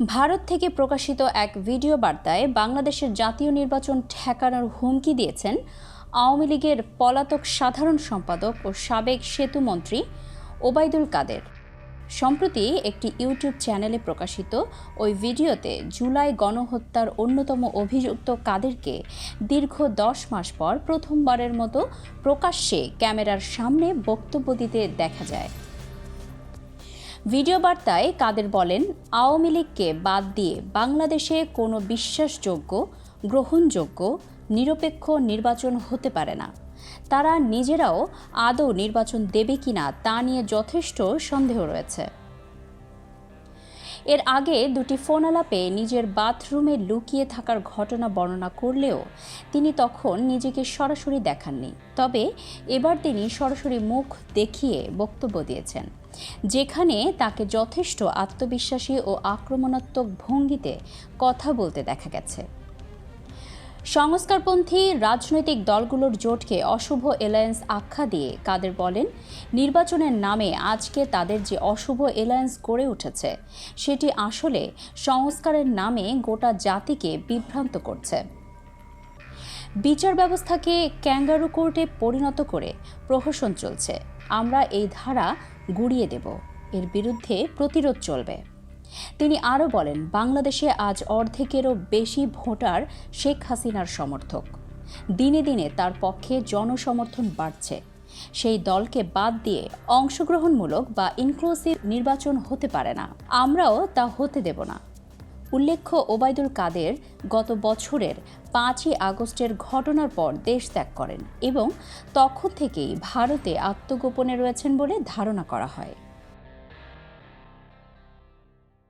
ভারত থেকে প্রকাশিত এক ভিডিও বার্তায় বাংলাদেশের জাতীয় নির্বাচন ঠেকানোর হুমকি দিয়েছেন আওয়ামী লীগের পলাতক সাধারণ সম্পাদক ও সাবেক সেতুমন্ত্রী ওবায়দুল কাদের। সম্প্রতি একটি ইউটিউব চ্যানেলে প্রকাশিত ওই ভিডিওতে জুলাই গণহত্যার অন্যতম অভিযুক্ত কাদেরকে দীর্ঘ দশ মাস পর প্রথমবারের মতো প্রকাশ্যে ক্যামেরার সামনে বক্তব্য দিতে দেখা যায়। ভিডিও বার্তায় কাদের বলেন, আওয়ামী লীগকে বাদ দিয়ে বাংলাদেশে কোনো বিশ্বাসযোগ্য, গ্রহণযোগ্য, নিরপেক্ষ নির্বাচন হতে পারে না। তারা নিজেরাও আদৌ নির্বাচন দেবে কিনা তা নিয়ে যথেষ্ট সন্দেহ রয়েছে। এর আগে দুটি ফোন আলাপে নিজের বাথরুমে লুকিয়ে থাকার ঘটনা বর্ণনা করলেও তিনি তখন নিজেকে সরাসরি দেখাননি। তবে এবার তিনি সরাসরি মুখ দেখিয়ে বক্তব্য দিয়েছেন, যেখানে তাকে যথেষ্ট আত্মবিশ্বাসী ও আক্রমণাত্মক ভঙ্গিতে কথা বলতে দেখা গেছে। সংস্কারপন্থী রাজনৈতিক দলগুলোর জোটকে অশুভ এলায়েন্স আখ্যা দিয়ে কাদের বলেন, নির্বাচনের নামে আজকে তাদের যে অশুভ এলায়েন্স গড়ে উঠেছে, সেটি আসলে সংস্কারের নামে গোটা জাতিকে বিভ্রান্ত করছে। বিচার ব্যবস্থাকে ক্যাঙ্গারু কোর্টে পরিণত করে প্রহসন চলছে। আমরা এই ধারা গুড়িয়ে দেব। এর বিরুদ্ধে প্রতিরোধ চলবে। তিনি আরও বলেন, বাংলাদেশে আজ অর্ধেকেরও বেশি ভোটার শেখ হাসিনার সমর্থক। দিনে দিনে তার পক্ষে জনসমর্থন বাড়ছে। সেই দলকে বাদ দিয়ে অংশগ্রহণমূলক বা ইনক্লুসিভ নির্বাচন হতে পারে না। আমরাও তা হতে দেব না। উল্লেখ্য, ওবায়দুল কাদের গত বছরের পাঁচই আগস্টের ঘটনার পর দেশ ত্যাগ করেন এবং তখন থেকেই ভারতে আত্মগোপনে রয়েছেন বলে ধারণা করা হয়।